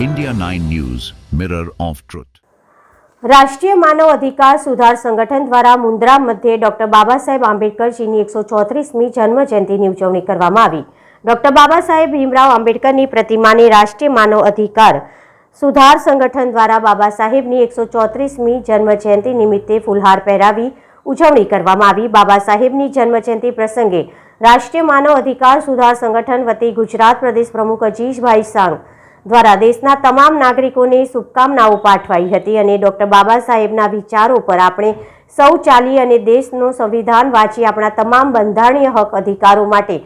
India 9 News, Mirror of Truth. રાષ્ટ્રીય માનવ અધિકાર સુધાર સંગઠન દ્વારા મુન્દ્રા મધ્યે ડોક્ટર બાબા સાહેબ આંબેડકરજીની એકસો ચોત્રીસમી જન્મજયંતિની ઉજવણી કરવામાં આવી ડોક્ટર બાબા સાહેબ ભીમરાવ આંબેડકરની પ્રતિમાને રાષ્ટ્રીય માનવ અધિકાર સુધાર સંગઠન દ્વારા બાબા સાહેબની એકસો ચોત્રીસમી જન્મ જયંતિ નિમિત્તે ફુલહાર પહેરાવી ઉજવણી કરવામાં આવી બાબા સાહેબની જન્મ જયંતિ પ્રસંગે રાષ્ટ્રીય માનવ અધિકાર સુધાર સંગઠન વતી ગુજરાત પ્રદેશ પ્રમુખ અજીશભાઈ સાંગ દ્વારા દેશના તમામ નાગરિકોને શુભકામનાઓ પાઠવાઈ હતી અને ડોક્ટર બાબા સાહેબના વિચારો પર આપણે સૌ ચાલી અને દેશનું સંવિધાન વાંચી આપણા તમામ બંધારણીય હક અધિકારો માટે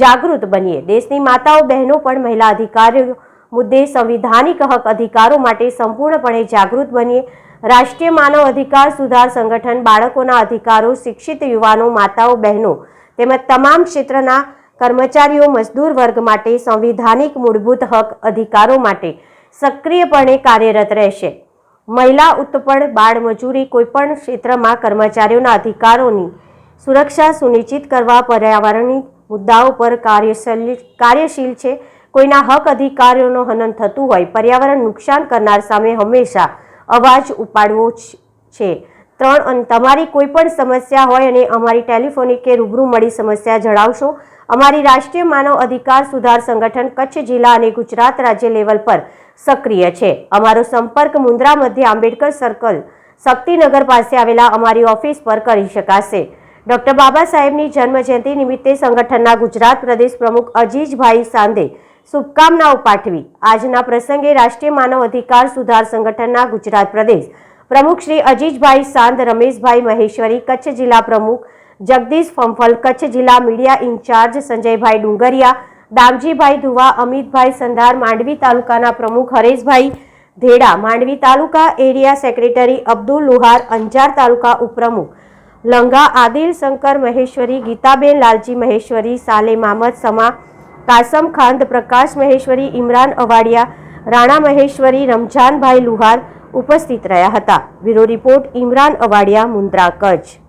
જાગૃત બનીએ. દેશની માતાઓ, બહેનો પણ મહિલા અધિકારીઓ મુદ્દે સંવિધાનિક હક અધિકારો માટે સંપૂર્ણપણે જાગૃત બનીએ. રાષ્ટ્રીય માનવ અધિકાર સુધાર સંગઠન બાળકોના અધિકારો, શિક્ષિત યુવાનો, માતાઓ, બહેનો તેમજ તમામ ક્ષેત્રના કર્મચારીઓ મજદૂર વર્ગ માટે સંવિધાનિક મૂળભૂત હક અધિકારો માટે સક્રિયપણે કાર્યરત રહેશે. મહિલા ઉત્પડ બાળમજૂરી કોઈપણ ક્ષેત્રમાં કર્મચારીઓના અધિકારોની સુરક્ષા સુનિશ્ચિત કરવા પર્યાવરણની મુદ્દાઓ પર કાર્યશીલ કાર્યશીલ છે. કોઈના હક અધિકારીઓનો હનન થતું હોય, પર્યાવરણ નુકસાન કરનાર સામે હંમેશા અવાજ ઉપાડવો છે. ત્રણ, અને તમારી કોઈ પણ સમસ્યા હોય અને અમારી ટેલિફોનિક કે રૂબરૂ મળી સમસ્યા જણાવશો. અમારી રાષ્ટ્રીય માનવ અધિકાર સુધાર સંગઠન કચ્છ જિલ્લા અને ગુજરાત રાજ્ય લેવલ પર સક્રિય છે. અમારો સંપર્ક મુન્દ્રા મધ્ય આંબેડકર સર્કલ શક્તિનગર પાસે આવેલા અમારી ઓફિસ પર કરી શકાશે. ડોક્ટર બાબા સાહેબની જન્મજયંતિ નિમિત્તે સંગઠનના ગુજરાત પ્રદેશ પ્રમુખ અજીજભાઈ સાંદે શુભકામનાઓ પાઠવી. આજના પ્રસંગે રાષ્ટ્રીય માનવ અધિકાર સુધાર સંગઠનના ગુજરાત પ્રદેશ પ્રમુખ શ્રી અજીજભાઈ સાંદ રમેશભાઈ મહેશ્વરી, કચ્છ જિલ્લા પ્રમુખ જગદીશ ફંફલ, કચ્છ જિલ્લા મીડિયા ઇન્ચાર્જ સંજયભાઈ ડુંગરિયા, દામજીભાઈ ધુવા, અમિતભાઈ સંધાર, માંડવી તાલુકાના પ્રમુખ હરેશભાઈ ધેડા, માંડવી તાલુકા એરિયા સેક્રેટરી અબ્દુલ લુહાર, અંજાર તાલુકા ઉપપ્રમુખ લંગા, આદિલ શંકર મહેશ્વરી, ગીતાબેન લાલજી મહેશ્વરી સાલે મામદ સમા, કાસમ ખાંદ પ્રકાશ મહેશ્વરી, ઇમરાન અવાડિયા, રાણા મહેશ્વરી રમઝાનભાઈ લુહાર ઉપસ્થિત રહ્યા હતા. Bureau report Imran Avadiya Mundra Kutch.